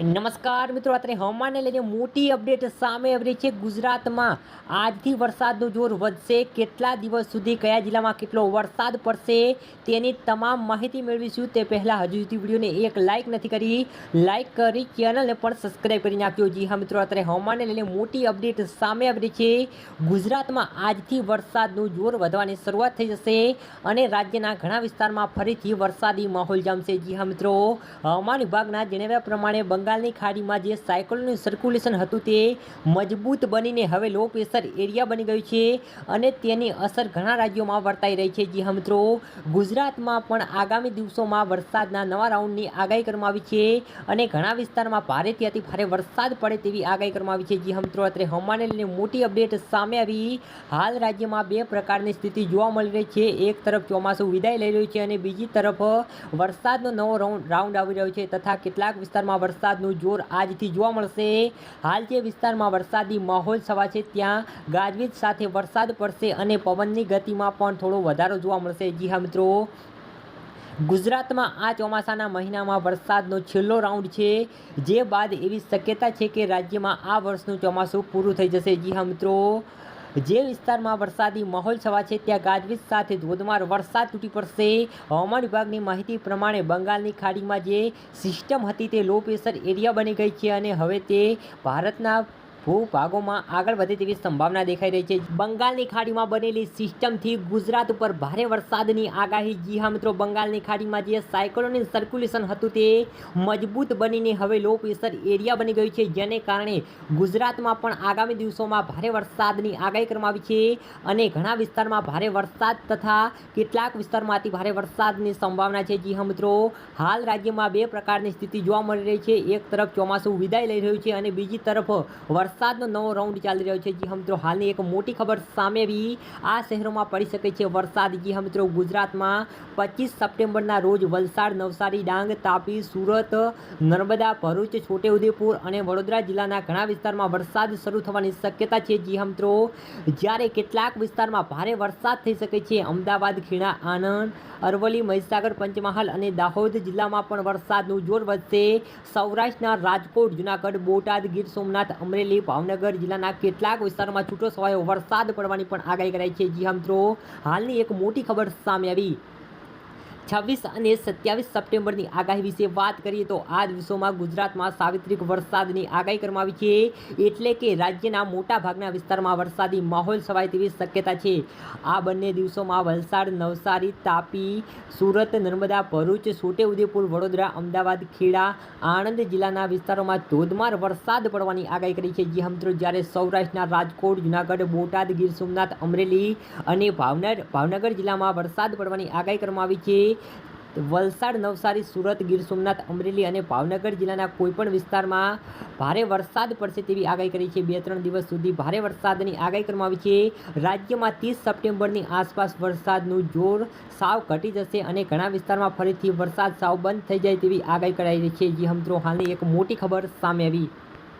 નમસ્કાર મિત્રો અત્યારે હવામાનને લઈને મોટી અપડેટ સામે આવી છે. ગુજરાતમાં આજથી વરસાદનું જોર વધશે. કેટલા દિવસ સુધી, કયા જિલ્લામાં કેટલો વરસાદ પડશે તેની તમામ માહિતી મેળવીશું. તે પહેલાં હજુ સુધી વિડીયોને એક લાઇક નથી કરી. લાઇક કરી ચેનલને પણ સબસ્ક્રાઈબ કરી નાખ્યો જી હા મિત્રો અત્યારે હવામાનને લઈને મોટી અપડેટ સામે આવી છે. ગુજરાતમાં આજથી વરસાદનું જોર વધવાની શરૂઆત થઈ જશે અને રાજ્યના ઘણા વિસ્તારમાં ફરીથી વરસાદી માહોલ જામશે. જી હા મિત્રો, હવામાન વિભાગના જણાવ્યા પ્રમાણે બંગાળની ખાડીમાં જે સાયકલોનું સર્ક્યુલેશન હતું તે મજબૂત બનીને હવે લો પ્રેશર એરિયા બની ગયું છે અને તેની અસર ઘણા રાજ્યોમાં વર્તાઈ રહી છે. જી મિત્રો, ગુજરાતમાં પણ આગામી દિવસોમાં વરસાદના નવા રાઉન્ડની આગાહી કરવામાં આવી છે અને ઘણા વિસ્તારમાં ભારેથી અતિ ભારે વરસાદ પડે તેવી આગાહી કરવામાં આવી છે. જી મિત્રો અત્યારે હવામાનને લઈને મોટી અપડેટ સામે આવી. હાલ રાજ્યમાં બે પ્રકારની સ્થિતિ જોવા મળી રહી છે. એક તરફ ચોમાસું વિદાય લઈ રહ્યું છે અને બીજી તરફ વરસાદનો નવો રાઉન્ડ આવી રહ્યો છે તથા કેટલાક વિસ્તારમાં વરસાદનું જોર આજથી જોવા મળશે. હાલ જે વિસ્તારમાં વરસાદી માહોલ છવા છે, ત્યાં ગાજવીજ સાથે વરસાદ પડશે અને પવનની ગતિમાં પણ થોડો વધારો જોવા મળશે. જી હા, મિત્રો. ગુજરાતમાં આ ચોમાસાના મહિનામાં વરસાદનો છેલ્લો રાઉન્ડ છે, જે બાદ એવી શક્યતા છે કે રાજ્યમાં આ વર્ષનું ચોમાસું પૂરું થઈ જશે. જી હા, મિત્રો. જે વિસ્તારમાં વરસાદી માહોલ છવા છે, ત્યાં ગાજવીજ સાથે ધોધમાર વરસાદ તૂટી પડશે. હવામાન વિભાગની માહિતી પ્રમાણે બંગાળની ખાડીમાં જે સિસ્ટમ હતી તે લો પ્રેશર એરિયા બની ગઈ છે અને હવે તે ભારતના ભૂભાગોમાં આગળ વધે તેવી સંભાવના દેખાઈ રહી છે. બંગાળની ખાડીમાં બનેલી સિસ્ટમથી ગુજરાત ઉપર ભારે વરસાદની આગાહી. જી હા મિત્રો, બંગાળની ખાડીમાં જે સાયકલોનિક સર્ક્યુલેશન હતું તે મજબૂત બનીને હવે લો પ્રેશર એરિયા બની ગયું છે, જેને કારણે ગુજરાતમાં પણ આગામી દિવસોમાં ભારે વરસાદની આગાહી કરવામાં આવી છે અને ઘણા વિસ્તારમાં ભારે વરસાદ તથા કેટલાક વિસ્તારમાં ભારે વરસાદની સંભાવના છે. જી હા મિત્રો, હાલ રાજ્યમાં બે પ્રકારની સ્થિતિ જોવા મળી રહી છે. એક તરફ ચોમાસું વિદાય લઈ રહ્યું છે અને બીજી તરફ વરસાદનો નવો રાઉન્ડ ચાલી રહ્યો છે. જી મિત્રો, હાલની એક મોટી ખબર સામે બી આ શહેરોમાં પડી શકે છે વરસાદ. જી મિત્રો, ગુજરાતમાં પચીસ સપ્ટેમ્બરના રોજ વલસાડ, નવસારી, ડાંગ, તાપી, સુરત, નર્મદા, ભરૂચ, છોટેઉદેપુર અને વડોદરા જિલ્લાના ઘણા વિસ્તારમાં વરસાદ શરૂ થવાની શક્યતા છે. જી મિત્રો, જ્યારે કેટલાક વિસ્તારમાં ભારે વરસાદ થઈ શકે છે, અમદાવાદ ખીણા આણંદ, અરવલ્લી, મહીસાગર, પંચમહાલ અને દાહોદ જિલ્લામાં પણ વરસાદનું જોર વધશે. સૌરાષ્ટ્રના રાજકોટ, જુનાગઢ, બોટાદ, ગીર સોમનાથ, અમરેલી ભાવનગર જિલ્લાના કેટલાક વિસ્તારોમાં છૂટો છવાયો વરસાદ પડવાની પણ આગાહી કરાઈ છે. જી મિત્રો, હાલની એક મોટી ખબર સામે આવી. છવ્વીસ અને સત્યાવીસ સપ્ટેમ્બરની આગાહી વિશે વાત કરીએ તો આ દિવસોમાં ગુજરાતમાં સાવિત્રિક વરસાદની આગાહી કરવામાં આવી છે. એટલે કે રાજ્યના મોટા ભાગના વિસ્તારમાં વરસાદી માહોલ છવાય તેવી શક્યતા છે. આ બંને દિવસોમાં વલસાડ, નવસારી, તાપી, સુરત, નર્મદા, ભરૂચ છોટેઉદેપુર વડોદરા, અમદાવાદ, ખેડા, આણંદ જિલ્લાના વિસ્તારોમાં ધોધમાર વરસાદ પડવાની આગાહી કરી છે. જે મિત્રો, જ્યારે સૌરાષ્ટ્રના રાજકોટ, જુનાગઢ, બોટાદ, ગીર સોમનાથ, અમરેલી અને ભાવનગર ભાવનગર જિલ્લામાં વરસાદ પડવાની આગાહી કરવામાં આવી છે વલસાડ, નવસારી, સુરત, ગીર સોમનાથ, અમરેલી અને ભાવનગર જિલ્લાના કોઈપણ વિસ્તારમાં ભારે વરસાદ પડશે તેવી આગાહી કરી છે. બે ત્રણ દિવસ સુધી ભારે વરસાદની આગાહી કરવામાં આવી છે. રાજ્યમાં ત્રીસ સપ્ટેમ્બરની આસપાસ વરસાદનું જોર સાવ ઘટી જશે અને ઘણા વિસ્તારમાં ફરીથી વરસાદ સાવ બંધ થઈ જાય તેવી આગાહી કરાઈ રહી છે. જે મિત્રો હાલની એક મોટી ખબર સામે આવી.